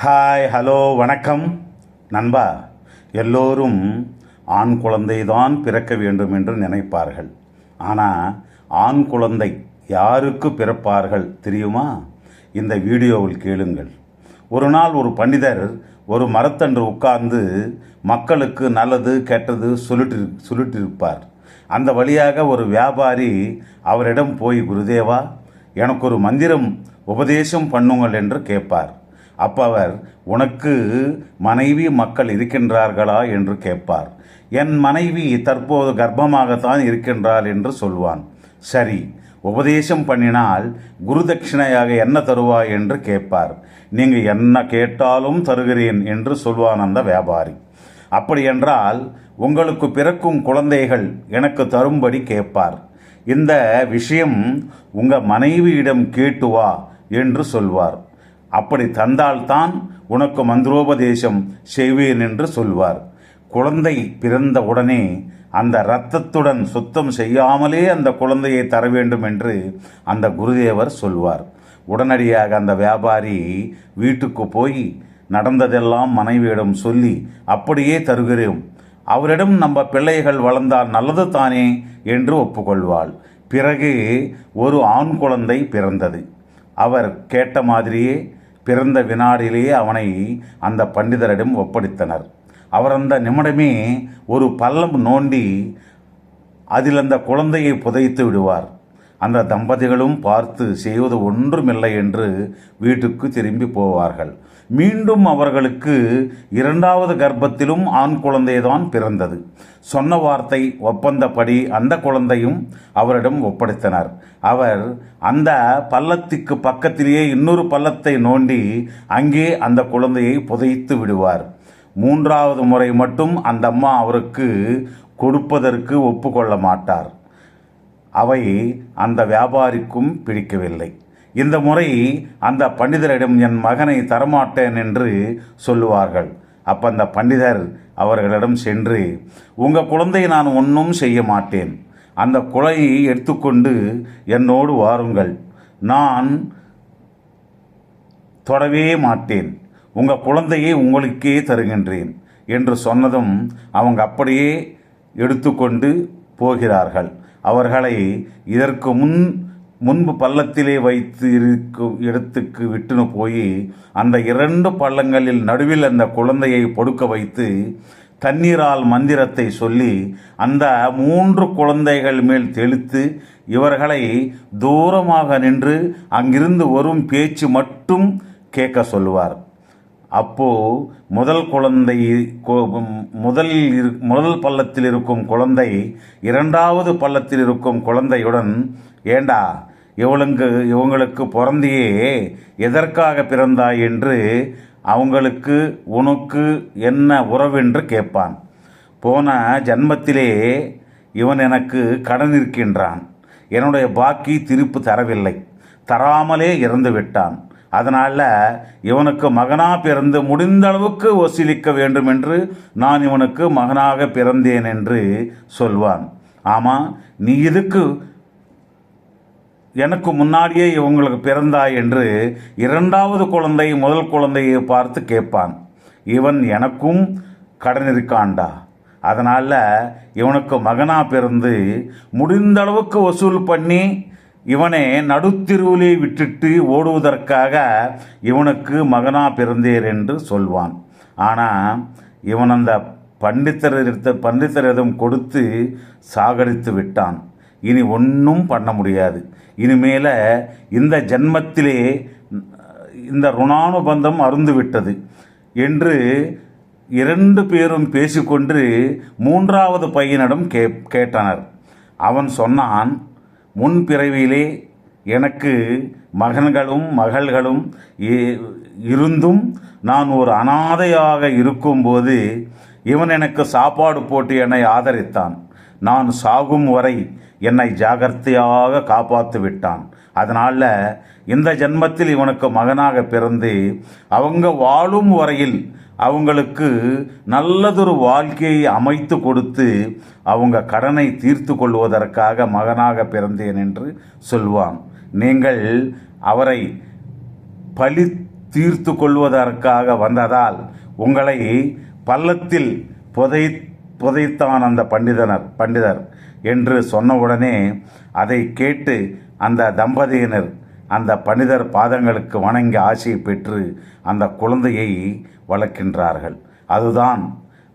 Hi hello வணக்கம். நண்பா எல்லோரும் ஆண் குழந்தைதான் பிறக்க வேண்டும் என்று நினைப்பார்கள். ஆனால் ஆண் குழந்தை யாருக்கு பிறப்பார்கள் தெரியுமா? இந்த வீடியோவில் கேளுங்கள். ஒரு நாள் ஒரு பண்டிதர் ஒரு மரத்தன்று உட்கார்ந்து மக்களுக்கு நல்லது கெட்டது சொல்லிட்டு சொல்லிட்டிருப்பார். அந்த வழியாக ஒரு வியாபாரி அவரிடம் போய் குருதேவா எனக்கு ஒரு மந்திரம் உபதேசம் பண்ணுங்கள் என்று கேட்பார். அப்போ அவர் உனக்கு மனைவி மக்கள் இருக்கின்றார்களா? என்று கேட்பார். என் மனைவி தற்போது கர்ப்பமாகத்தான் இருக்கின்றாள் என்று சொல்வான். சரி உபதேசம் பண்ணினால் குருதட்சிணையாக என்ன தருவாய் என்று கேட்பார். நீங்கள் என்ன கேட்டாலும் தருகிறேன் என்று சொல்வான் அந்த வியாபாரி. அப்படி என்றால் உங்களுக்கு பிறக்கும் குழந்தைகள் எனக்கு தரும்படி கேட்பார். இந்த விஷயம் உங்கள் மனைவியிடம் கேட்டு வா என்று சொல்வார். அப்படி தந்தால்தான் உனக்கு மந்திரோபதேசம் செய்வேன் என்று சொல்வார். குழந்தை பிறந்த உடனே அந்த இரத்தத்துடன் சுத்தம் செய்யாமலே அந்த குழந்தையை தர வேண்டும் என்று அந்த குருதேவர் சொல்வார். உடனடியாக அந்த வியாபாரி வீட்டுக்கு போய் நடந்ததெல்லாம் மனைவியிடம் சொல்லி அப்படியே தருகிறோம் அவரிடம் நம்ம பிள்ளைகள் வளர்ந்தால் நல்லது தானே? என்று ஒப்புக்கொள்வாள். பிறகு ஒரு ஆண் குழந்தை பிறந்தது. அவர் கேட்ட மாதிரியே பிறந்த வினாடிலேயே அவனை அந்த பண்டிதரிடம் ஒப்படைத்தனர். அவர் அந்த நிமிடமே ஒரு பள்ளம் நோண்டி அதில் அந்த குழந்தையை புதைத்து விடுவார். அந்த தம்பதிகளும் பார்த்து செய்வது ஒன்றுமில்லை என்று வீட்டுக்கு திரும்பி போவார்கள். மீண்டும் அவர்களுக்கு இரண்டாவது கர்ப்பத்திலும் ஆண் குழந்தைதான் பிறந்தது. சொன்ன வார்த்தை ஒப்பந்தப்படி அந்த குழந்தையும் அவரிடம் ஒப்படைத்தனர். அவர் அந்த பள்ளத்துக்கு பக்கத்திலேயே இன்னொரு பள்ளத்தை நோண்டி அங்கே அந்த குழந்தையை புதைத்து விடுவார். மூன்றாவது முறை மட்டும் அந்த அம்மா அவருக்கு கொடுப்பதற்கு ஒப்புக்கொள்ள மாட்டார். அவை அந்த வியாபாரிக்கும் பிடிக்கவில்லை. இந்த முறை அந்த பண்டிதரிடம் என் மகனை தரமாட்டேன் என்று சொல்லுவார்கள். அப்ப அந்த பண்டிதர் அவர்களிடம் சென்று உங்க குழந்தையை நான் ஒன்றும் செய்ய மாட்டேன். அந்த குலையை எடுத்துக்கொண்டு என்னோடு வாருங்கள். நான் தொடவே மாட்டேன். உங்க குழந்தையை உங்களுக்கே தருகின்றேன். என்று சொன்னதும் அவங்க அப்படியே எடுத்துக்கொண்டு போகிறார்கள். அவர்களை இதற்கு முன் முன்பு பள்ளத்திலே வைத்து இருக்கும் இடத்துக்கு விட்டுன்னு போய் அந்த இரண்டு பள்ளங்களில் நடுவில் அந்த குழந்தையை பொடுக்க வைத்து தண்ணீரால் மந்திரத்தை சொல்லி அந்த மூன்று குழந்தைகள் மேல் தெளித்து இவர்களை தூரமாக நின்று அங்கிருந்து வரும் பேச்சு மட்டும் கேட்க சொல்லுவார். அப்போ முதல் குழந்தை கொ- முதல் இரு- முதல் பள்ளத்தில் இருக்கும் குழந்தை இரண்டாவது பள்ளத்தில் இருக்கும் குழந்தையுடன் ஏண்டா இவளுங்க இவங்களுக்கு பிறந்தியே எதற்காக பிறந்தாய் என்று அவங்களுக்கு உனக்கு என்ன உறவென்று கேட்பான். போன ஜன்மத்திலே இவன் எனக்கு கடன் இருக்கின்றான். என்னுடைய பாக்கி திருப்பு தரவில்லை. தராமலே இறந்து விட்டான். அதனால் இவனுக்கு மகனாக பிறந்து முடிந்த அளவுக்கு வசூலிக்க வேண்டும் என்று நான் இவனுக்கு மகனாக பிறந்தேன் என்று சொல்வான். ஆமாம் நீ இதுக்கு எனக்கு முன்னாடியே இவங்களுக்கு பிறந்தாய் என்று இரண்டாவது குழந்தை முதல் குழந்தையை பார்த்து கேட்பான். இவன் எனக்கும் கடன் இருக்கான்டா அதனால் இவனுக்கு மகனாக பிறந்து முடிந்த அளவுக்கு வசூல் பண்ணி இவனை நடுத்தெருவிலே விட்டுட்டு ஓடுவதற்காக இவனுக்கு மகனாக பிறந்தேர் என்று சொல்வான். ஆனால் இவன் அந்த பண்டித்தர் பண்டித்தரிடம் கொடுத்து சாகடித்து விட்டான். இனி ஒன்றும் பண்ண முடியாது. இனிமேல இந்த ஜென்மத்திலே இந்த ருணானுபந்தம் அருந்து விட்டது என்று இரண்டு பேரும் பேசிக்கொண்டு மூன்றாவது பையனிடம் கே கேட்டனர். அவன் சொன்னான் முன் பிறவியிலே எனக்கு மகன்களும் மகள்களும் இ- இருந்தும் நான் ஒரு அனாதையாக இருக்கும்போது இவன் எனக்கு சாப்பாடு போட்டு என்னை ஆதரித்தான். நான் சாகும் வரை என்னை ஜாகிரதையாக காப்பாற்றி விட்டான். அதனால் இந்த ஜென்மத்தில் இவனுக்கு மகனாக பிறந்து அவங்க வாழும் வரையில் அவங்களுக்கு நல்லதொரு வாழ்க்கையை அமைத்து கொடுத்து அவங்க கடனை தீர்த்து கொள்வதற்காக மகனாக பிறந்தேன் என்று சொல்வான். நீங்கள் அவரை பழி தீர்த்து கொள்வதற்காக வந்ததால் உங்களை பள்ளத்தில் புதை புதைத்தான் அந்த பண்டிதனர் பண்டிதர் என்று சொன்னவுடனே அதை கேட்டு அந்த தம்பதியினர் அந்த பண்டிதர் பாதங்களுக்கு வணங்கி ஆசையை பெற்று அந்த குழந்தையை வளர்க்கின்றார்கள். அதுதான்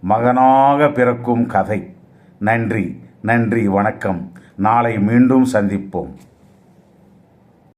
மகனாக பிறக்கும் கதை. நன்றி நன்றி வணக்கம். நாளை மீண்டும் சந்திப்போம்.